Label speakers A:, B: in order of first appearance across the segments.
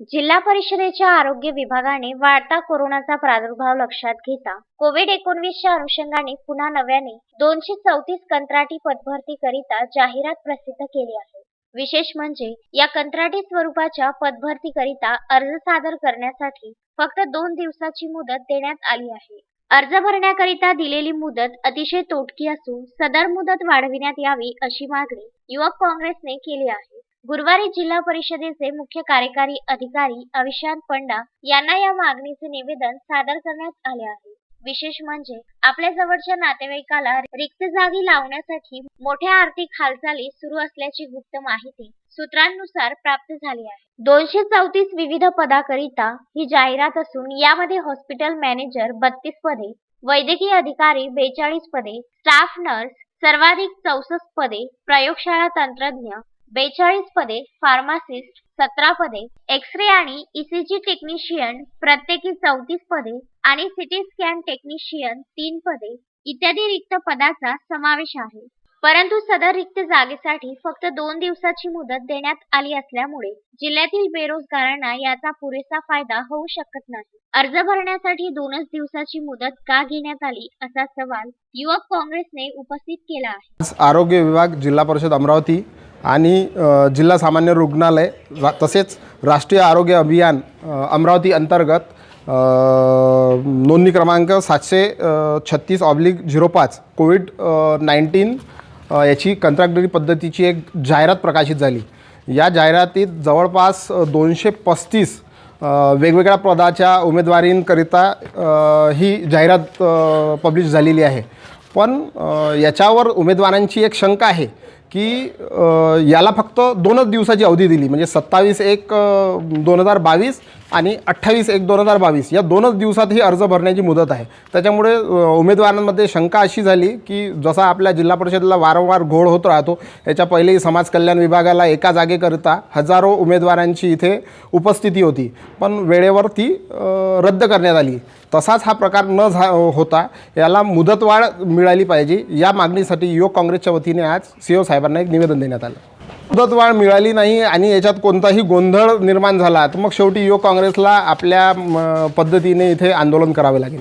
A: जिल्हा परिषदेच्या आरोग्य विभागाने वाढता कोरोनाचा प्रादुर्भाव लक्षात घेता कोविड एकोणवीसच्या अनुषंगाने पुन्हा नव्याने दोनशे चौतीस कंत्राटी पदभरती करिता जाहिरात प्रसिद्ध केली आहे. विशेष म्हणजे या कंत्राटी स्वरूपाच्या पदभरती करिता अर्ज सादर करण्यासाठी फक्त दोन दिवसाची मुदत देण्यात आली आहे. अर्ज भरण्याकरिता दिलेली मुदत अतिशय तोटकी असून सदर मुदत वाढविण्यात यावी अशी मागणी युवक काँग्रेसने केली आहे. गुरुवारी जिल्हा परिषदेचे मुख्य कार्यकारी अधिकारी अविशांत पंडा यांना या मागणीचे निवेदन सादर करण्यात आले आहे. विशेष म्हणजे आपल्या जवळच्या नातेवाईकाला रिक्त जागी लावण्यासाठी मोठ्या आर्थिक हालचाली सुरू असल्याची गुप्त माहिती सूत्रांनुसार प्राप्त झाली आहे. दोनशे चौतीस विविध पदाकरिता ही जाहिरात असून यामध्ये हॉस्पिटल मॅनेजर बत्तीस पदे वैद्यकीय अधिकारी बेचाळीस पदे स्टाफ नर्स सर्वाधिक चौसष्ट पदे प्रयोगशाळा तंत्रज्ञ बेचाळीस पदे फार्मासिस्ट सतरा पदे एक्स रे आणि ईसीजी टेक्निशियन प्रत्येकी चौतीस पदे आणि सिटी स्कॅन टेक्निशियन तीन पदे इत्यादी रिक्त पदाचा समावेश आहे. परंतु सदर रिक्त जागेसाठी फक्त दोन दिवसाची मुदत देण्यात आली असल्यामुळे जिल्ह्यातील बेरोजगारांना याचा पुरेसा फायदा होऊ शकत नाही. अर्ज भरण्यासाठी दोनच दिवसाची मुदत का घेण्यात आली असा सवाल युवक काँग्रेसने उपस्थित केला आहे.
B: आरोग्य विभाग जिल्हा परिषद अमरावती आणि जिल्हा सामान्य रुग्णालय रा तसेच राष्ट्रीय आरोग्य अभियान अमरावती अंतर्गत नोंदणी क्रमांक सातशे छत्तीस ऑब्लिक झिरो पाच कोविड नाईन्टीन याची कंत्राटदारी पद्धतीची एक जाहिरात प्रकाशित झाली. या जाहिरातीत जवळपास दोनशे पस्तीस वेगवेगळ्या पदाच्या उमेदवारींकरिता ही जाहिरात पब्लिश झालेली आहे. पण याच्यावर उमेदवारांची एक शंका आहे की याला फक्त दोनच दिवसाची अवधी दिली. म्हणजे सत्तावीस एक दोन हजार बावीस आणि अठ्ठावीस एक दोन हजार बावीस. या दोनच दिवसात ही अर्ज भरण्याची मुदत आहे. त्याच्यामुळे उमेदवारांमध्ये शंका अशी झाली की जसा आपल्या जिल्हा परिषदेला वारंवार घोळ होत राहतो याच्या पहिलेही समाज कल्याण विभागाला एका जागेकरिता हजारो उमेदवारांची इथे उपस्थिती होती. पण वेळेवर ती रद्द करण्यात आली. तसाच हा प्रकार न झा होता याला मुदतवाढ मिळाली पाहिजे. या मागणीसाठी युवक काँग्रेसच्या वतीने आज सीओ साहेब साहेबांना एक निवेदन देण्यात आलं. मुदतवाढ मिळाली नाही आणि याच्यात कोणताही गोंधळ निर्माण झाला तर मग शेवटी युवक काँग्रेसला आपल्या पद्धतीने इथे आंदोलन करावे लागेल.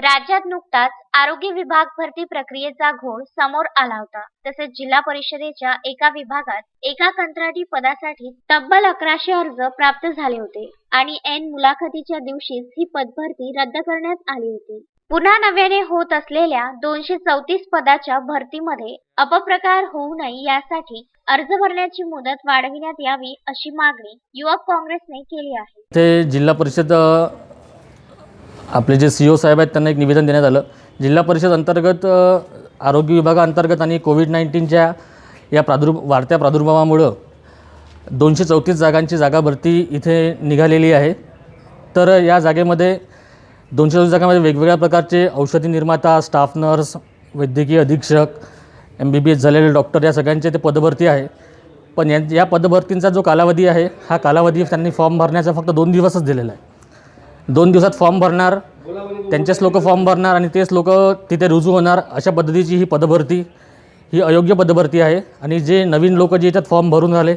A: राज्यात नुकताच आरोग्य विभाग भरती प्रक्रियेचा घोळ समोर आला होता. तसेच जिल्हा परिषदेच्या एका विभागात एका कंत्राटी पदासाठी तब्बल अकराशे अर्ज प्राप्त झाले होते आणि ऐन मुलाखतीच्या दिवशीच ही पदभरती रद्द करण्यात आली होती. पुन्हा नव्याने होत असलेल्या दोनशे चौतीस पदाच्या भरतीमध्ये अपप्रकार होऊ नये यासाठी अर्ज भरण्याची मुदत वाढविण्यात यावी अशी मागणी युवक काँग्रेसने केली आहे.
C: ते जिल्हा परिषद आपले जे सी ओ साहेब आहेत त्यांना एक निवेदन देण्यात आलं. जिल्हा परिषद अंतर्गत आरोग्य विभागाअंतर्गत आणि कोविड नाईन्टीनच्या या प्रादुर् वाढत्या प्रादुर्भावामुळं दोनशे चौतीस जागांची जागा भरती इथे निघालेली आहे. तर या जागेमध्ये दोनशे चौतीस जागामध्ये वेगवेगळ्या प्रकारचे औषधी निर्माता स्टाफ नर्स वैद्यकीय अधीक्षक एम बी बी एस झालेले डॉक्टर या सगळ्यांचे ते पदभरती आहे. पण या या पदभरतींचा जो कालावधी आहे हा कालावधी त्यांनी फॉर्म भरण्याचा फक्त दोन दिवसच दिलेला आहे. दोन दिवसात फॉर्म भरणार त्यांचेच लोक फॉर्म भरणार आणि तेच लोक तिथे रुजू होणार अशा पद्धतीची ही पदभरती ही अयोग्य पदभरती आहे. आणि जे नवीन लोक जे याच्यात फॉर्म भरून राहिले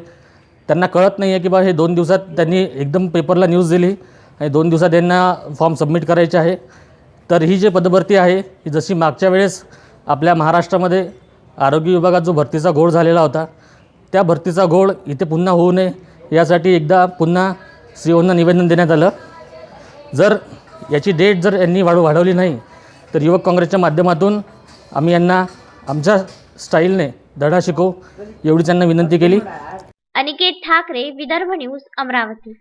C: त्यांना कळत नाही आहे की बा हे दोन दिवसात त्यांनी एकदम पेपरला न्यूज दिली आणि दोन दिवसात त्यांना फॉर्म सबमिट करायचे आहे. तर ही जी पदभरती आहे ही जशी मागच्या वेळेस आपल्या महाराष्ट्रामध्ये आरोग्य विभागात जो भरतीचा घोळ झालेला होता त्या भरतीचा घोळ इथे पुन्हा होऊ नये यासाठी एकदा पुन्हा सीओंना निवेदन देण्यात आलं. जर याची डेट जर यांनी वाढ वाढवली नाही तर युवक काँग्रेसच्या माध्यमातून आम्ही यांना आमच्या स्टाईलने धडा शिकवू एवढी त्यांना विनंती केली.
A: अनिकेत ठाकरे विदर्भ न्यूज अमरावती.